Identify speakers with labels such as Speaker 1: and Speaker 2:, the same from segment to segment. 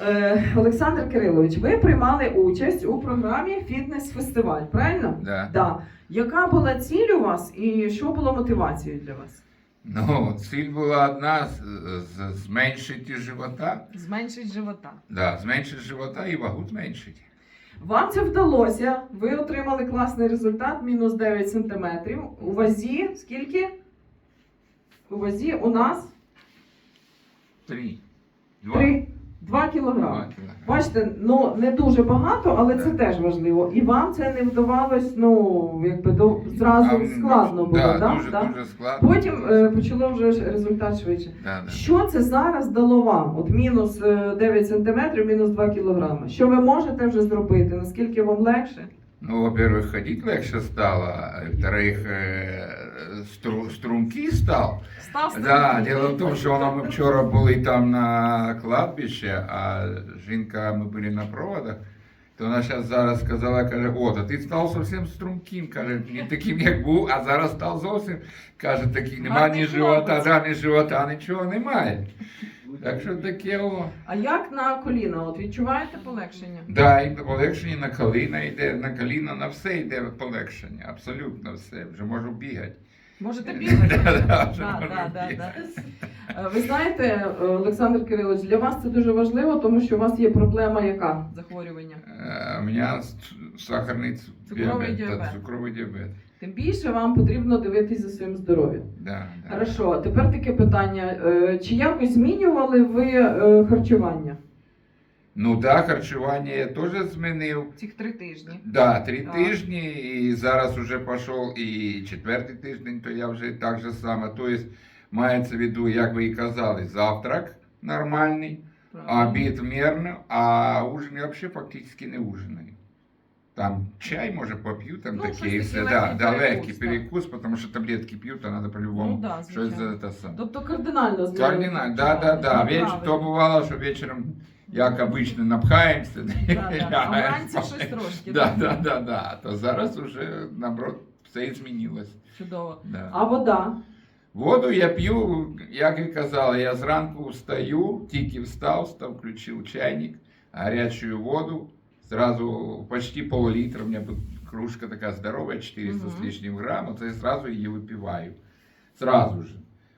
Speaker 1: Е, Олександр Кирилович, ви приймали участь у програмі Фітнес-фестиваль, правильно?
Speaker 2: Да.
Speaker 1: Да. Яка була ціль у вас і що було мотивацією для вас?
Speaker 2: Ну, ціль була одна з- зменшити живота.
Speaker 3: Зменшить живота.
Speaker 2: Да, зменшити живота і вагу зменшити.
Speaker 1: Вам це вдалося. Ви отримали класний результат, мінус 9 сантиметрів. У вазі скільки? У вазі у нас
Speaker 2: Три. Два.
Speaker 1: 3, 2
Speaker 2: Два
Speaker 1: кілограми.
Speaker 2: кілограми.
Speaker 1: Бачите, ну не дуже багато, але це теж важливо. І вам це не вдавалось, ну якби до зразу
Speaker 2: Там,
Speaker 1: складно було,
Speaker 2: да,
Speaker 1: да?
Speaker 2: дуже,
Speaker 1: Да?
Speaker 2: дуже складно.
Speaker 1: Потім е, почало вже ж результат швидше.
Speaker 2: Да, да.
Speaker 1: Що це зараз дало вам? От мінус е, 9 сантиметрів, мінус 2 кілограми. Що ви можете вже зробити? Наскільки вам легше?
Speaker 2: Ну, во-первых, ходить легче стало, а во-вторых, э, стру, струнки став.
Speaker 3: Став
Speaker 2: Да,
Speaker 3: Діло
Speaker 2: дело в тому, що ми вчора були там на кладбищі, а жінка, ми були на проводах, то вона зараз зараз сказала, каже, о, та ти став зовсім струнким, каже, не таким, як був, а зараз став зовсім, каже, такий,
Speaker 3: немає
Speaker 2: ні живота, да, ні живота, нічого немає. Так що таке, о.
Speaker 1: А як на коліна? От відчуваєте полегшення?
Speaker 2: Да, і полегшення на коліна йде, на коліна, на все йде полегшення, абсолютно все, вже можу бігати.
Speaker 3: Можете бігати?
Speaker 2: Да, да,
Speaker 3: Да, да, да,
Speaker 1: Ви знаєте, е, Олександр Кирилович, для вас це дуже важливо, тому що у вас є проблема яка?
Speaker 3: Захворювання.
Speaker 2: Е, У мене сахарний
Speaker 3: Цукровий
Speaker 2: діабет, та цукровий діабет.
Speaker 1: Тим більше вам потрібно дивитись за своїм здоров'ям.
Speaker 2: Да, да.
Speaker 1: Хорошо, тепер таке питання: Е, чи якось змінювали ви е, харчування?
Speaker 2: Ну да, харчування я теж змінив.
Speaker 3: Цих три тижні.
Speaker 2: Да, три
Speaker 3: Так.
Speaker 2: тижні, і зараз вже пішов і четвертий тиждень, то я вже так же само. Тобто, мається в виду, як ви і казали, завтрак нормальний,
Speaker 3: Правильно.
Speaker 2: обід мирно, а ужин я взагалі фактично не ужинаю. Там чай, може, поп'ю, там
Speaker 3: Ну,
Speaker 2: таке, все. Да, да,
Speaker 3: перекус,
Speaker 2: легкий перекус, тому що таблетки п'ю, то треба по-любому
Speaker 3: Ну да,
Speaker 2: щось за те саме.
Speaker 1: Тобто кардинально змінили
Speaker 2: Кардинально, да, да, да.
Speaker 3: Ну,
Speaker 2: то бывало, что вечером, як обычно, напхаємося.
Speaker 3: Да, да. А вранці щось трошки.
Speaker 2: Да, да, да, да. То зараз уже, наоборот, все і змінилось.
Speaker 3: Чудово.
Speaker 2: Да.
Speaker 1: А вода?
Speaker 2: Воду я п'ю, як і казали, я зранку встаю, тільки встав, став, включив чайник, гарячу воду, сразу почти пол-литра, у меня кружка така здорова, 400 с
Speaker 3: Мгм.
Speaker 2: лишним грамм, вот я сразу її випиваю. Сразу же.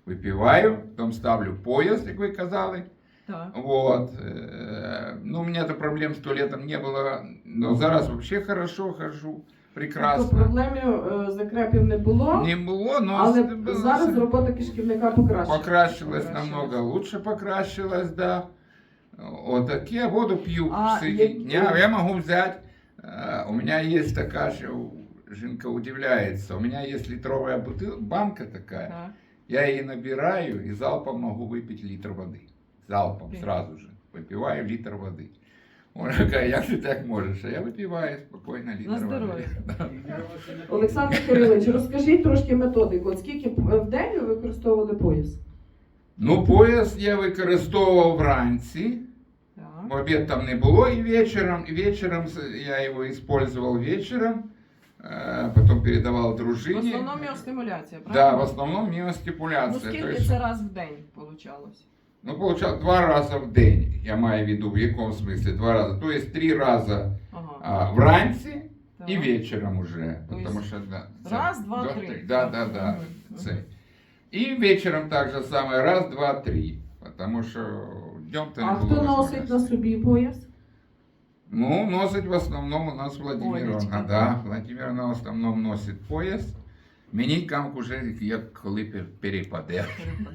Speaker 2: Випиваю, потім ставлю пояс, як ви казали.
Speaker 3: Так.
Speaker 2: Вот. э, Ну, у меня-то проблем с туалетом не было, но зараз вообще хорошо хожу,
Speaker 1: Тобто
Speaker 2: прекрасно.
Speaker 1: проблемів е, закрепів не було,
Speaker 2: Не було, но
Speaker 1: але
Speaker 2: с-
Speaker 1: зараз робота кишківника покращена.
Speaker 2: покращилась
Speaker 3: Покращилась.
Speaker 2: намного лучше, покращилась, да. Вот так я воду пью
Speaker 1: А
Speaker 2: среди
Speaker 1: які-
Speaker 2: дня. Я могу взять, э, у меня есть такая, что Жинка удивляется, у меня есть литровая бутылка, банка такая,
Speaker 3: Так.
Speaker 2: я ее набираю и залпом могу выпить литр воды. Залпом,
Speaker 3: Окей.
Speaker 2: сразу же. Выпиваю литр воды. Вона каже, як ти так можеш? А я випиваю спокійно літр
Speaker 3: На здоров'я.
Speaker 1: Олександр Кирилович, розкажіть трошки методику. От скільки в день ви використовували пояс?
Speaker 2: Ну, пояс я використовував вранці.
Speaker 3: Так.
Speaker 2: обід там не було і вечором. І вечором я його использовал вечором. Е, Потім передавав
Speaker 3: В
Speaker 2: дружині.
Speaker 3: основному міостимуляція,
Speaker 2: Да,
Speaker 3: правильно?
Speaker 2: в основному
Speaker 3: Ну скільки це раз в день получалось?
Speaker 2: ну, получав два рази в день, я маю в виду, в якому смислі два рази. Тобто три рази
Speaker 3: Ага.
Speaker 2: а, вранці
Speaker 3: Так.
Speaker 2: і вечором уже.
Speaker 3: То
Speaker 2: Потому
Speaker 3: есть
Speaker 2: що, да,
Speaker 3: раз,
Speaker 2: це-
Speaker 3: два,
Speaker 2: до
Speaker 3: три.
Speaker 2: Да, да, да.
Speaker 3: Мгм,
Speaker 2: Це.
Speaker 3: мгм.
Speaker 2: І вечором так же саме, раз, два, три. Потому що днем то не
Speaker 1: А
Speaker 2: було
Speaker 1: хто носить на
Speaker 2: можливості.
Speaker 1: собі пояс?
Speaker 2: Ну, носить в основному у нас Владимировна.
Speaker 3: Олечка,
Speaker 2: Да,
Speaker 3: так.
Speaker 2: Владимировна в основному носить пояс. Мені камк уже як коли перепаде.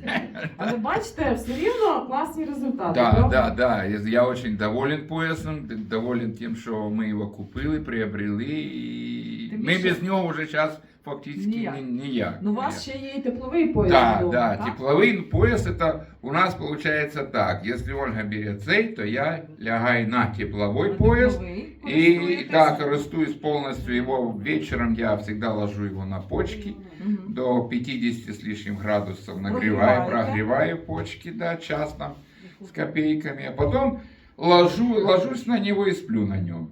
Speaker 1: Але бачите, все рівно класні результати.
Speaker 2: Так,
Speaker 1: так,
Speaker 2: да. Я, дуже очень доволен поясом, доволен тим, що ми його купили, приобрели. І ми без нього вже зараз фактично
Speaker 3: Ніяк.
Speaker 2: ні- ніяк.
Speaker 1: Ну, у вас ще є і тепловий пояс.
Speaker 2: Да,
Speaker 1: вдома,
Speaker 2: да,
Speaker 1: так?
Speaker 2: тепловый пояс это у нас получается так. Если Ольга берет цей, то я лягаю на тепловой
Speaker 3: На
Speaker 2: пояс.
Speaker 3: тепловий
Speaker 2: И
Speaker 3: користуєтесь?
Speaker 2: да, користуюсь полностью его. Вечером я всегда ложу его на почки.
Speaker 3: Мгм.
Speaker 2: До 50 с лишним градусов нагреваю,
Speaker 3: Прогреваете?
Speaker 2: прогреваю почки, да, час там с копейками. А потом ложу, ложусь на него и сплю на нем.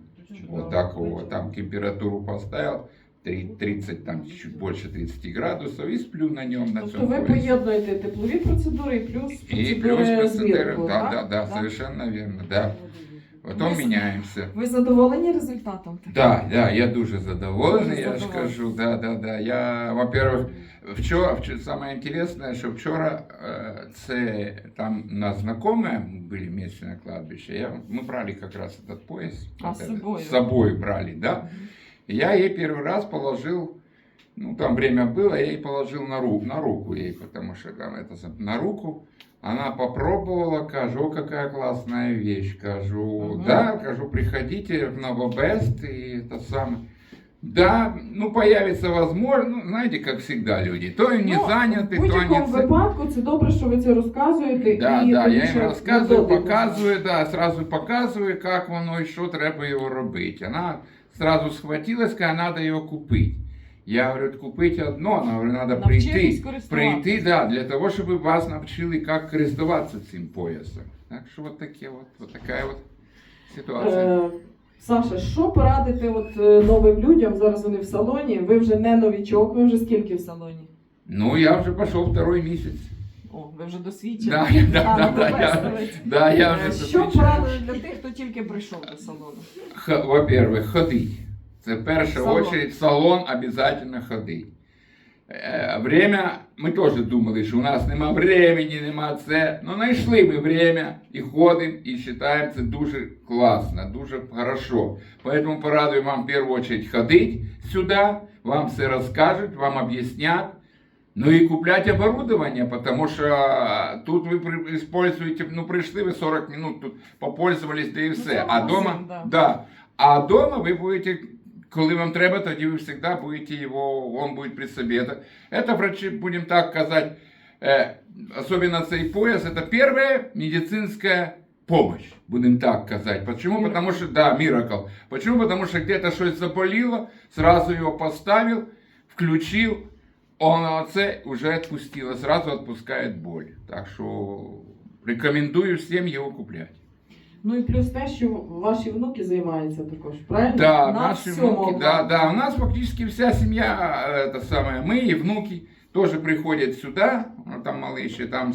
Speaker 2: Вот такого. Там температуру поставил. три- 30, там чуть больше 30 градусов, и сплю на нем, на
Speaker 1: Тобто
Speaker 2: цьому
Speaker 1: ви
Speaker 2: поясе.
Speaker 1: поєднуєте теплові процедури і плюс
Speaker 2: И
Speaker 1: процедури
Speaker 2: плюс процедуры,
Speaker 1: звірку,
Speaker 2: да,
Speaker 1: так?
Speaker 2: да, да,
Speaker 1: Так?
Speaker 2: совершенно верно, да. Потом
Speaker 3: Ми-
Speaker 2: меняемся.
Speaker 3: Ви задоволені результатом?
Speaker 2: Да, да, я дуже задоволений,
Speaker 3: Дуже
Speaker 2: я ж
Speaker 3: задоволений.
Speaker 2: кажу, да, да, да. Я, во-первых, вчора, вчора саме інтересне, що вчора е, це там у нас знакомые были вместе на кладбище. Я, мы брали как раз этот пояс.
Speaker 3: А,
Speaker 2: вот
Speaker 3: с
Speaker 2: этот,
Speaker 3: собою?
Speaker 2: С собой брали, да. И я ей первый раз положил, ну там время было, я ей положил на руку, на руку ей, потому что там это за- на руку. Она попробовала, кажу, «О, какая классная вещь, кажу,
Speaker 3: Мгм.
Speaker 2: да, кажу, приходите в Новобест и это самое. Да, ну появится возможно, ну, знаете, как всегда люди, то и не
Speaker 1: Ну,
Speaker 2: заняты,
Speaker 1: В
Speaker 2: то
Speaker 1: будь-якому
Speaker 2: они... ц-
Speaker 1: випадку це добре, що ви це розказуєте.
Speaker 2: Да,
Speaker 1: і
Speaker 2: да,
Speaker 1: тоді
Speaker 2: я
Speaker 1: ще
Speaker 2: їм розказую,
Speaker 1: методику
Speaker 2: показую, да, сразу показую, як воно і що треба його робити. Вона Сразу схватилась, каже, треба його купити. Я говорю, купити одно, говорю, треба
Speaker 3: Навчитись
Speaker 2: прийти. Прийти, да, для того, щоб вас навчили, як користуватися цим поясом. Так що от таке от, от така от ситуація.
Speaker 1: Е, Саша, що порадити от е, новим людям? Зараз вони в салоні. Ви вже не новічок, ви вже скільки
Speaker 3: В
Speaker 1: салоні.
Speaker 2: Ну, я вже пішов второй місяць.
Speaker 3: О, ви вже досвідчені.
Speaker 2: Да, я- да, да,
Speaker 3: ну,
Speaker 2: да, я, да, я
Speaker 3: Е,
Speaker 2: вже
Speaker 3: Що
Speaker 2: досвідчений.
Speaker 3: порадили для тих, хто тільки прийшов до салону?
Speaker 2: Х- Во-первых, ходить. Це перша
Speaker 3: Салон.
Speaker 2: очередь, в салон обязательно ходить. Е, Время, ми теж думали, що у нас нема времени, нема це. Ну, знайшли ми время і ходимо, і вважаємо це дуже класно, дуже хорошо. Поэтому порадую вам в першу очередь ходить сюди, вам все розкажуть, вам об'яснять. Ну и куплять оборудование, потому что а, тут вы используете, ну пришли вы 40 минут, тут попользовались, да и все.
Speaker 3: це
Speaker 2: А дома,
Speaker 3: да.
Speaker 2: да. А дома ви будете, коли вам треба, тоді ви всегда будете его, он будет при себе. Это, это врачи, будем так казать, э, особенно цей пояс, это первая медицинская помощь, будем так казать. Почему?
Speaker 1: Miracle.
Speaker 2: Потому что, да, миракл. Почему? Потому что где-то что-то заболело, сразу его поставил, включил, он це вже відпустило, сразу відпускає боль. Так що рекомендую всім його купляти.
Speaker 1: Ну і плюс те, що ваші внуки займаються також, правильно?
Speaker 2: Да,
Speaker 1: На
Speaker 2: наши
Speaker 1: всьому
Speaker 2: внуки,
Speaker 1: вам.
Speaker 2: да, да, у нас фактически вся семья, э, это самое, мы и внуки тоже приходят сюда, ну, там малый еще там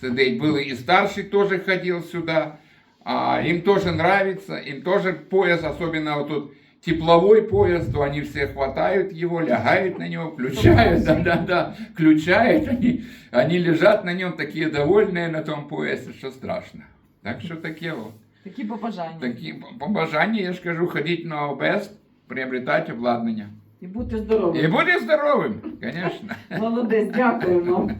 Speaker 2: сидеть был, и старший тоже ходил сюда, а, им тоже нравится, им тоже пояс, особенно вот тут Тепловой пояс, то они все хватают его, лягают на него, включают, да, да, да, включают, они, они лежат на нем такие довольные на том поясе, что страшно. Так что такие вот.
Speaker 3: Такі побажання.
Speaker 2: Такі побажання, я ж кажу, ходіть на ОБС, приобретати обладнання.
Speaker 1: І бути здоровим.
Speaker 2: І бути здоровим, звісно.
Speaker 1: Молодець, дякую вам.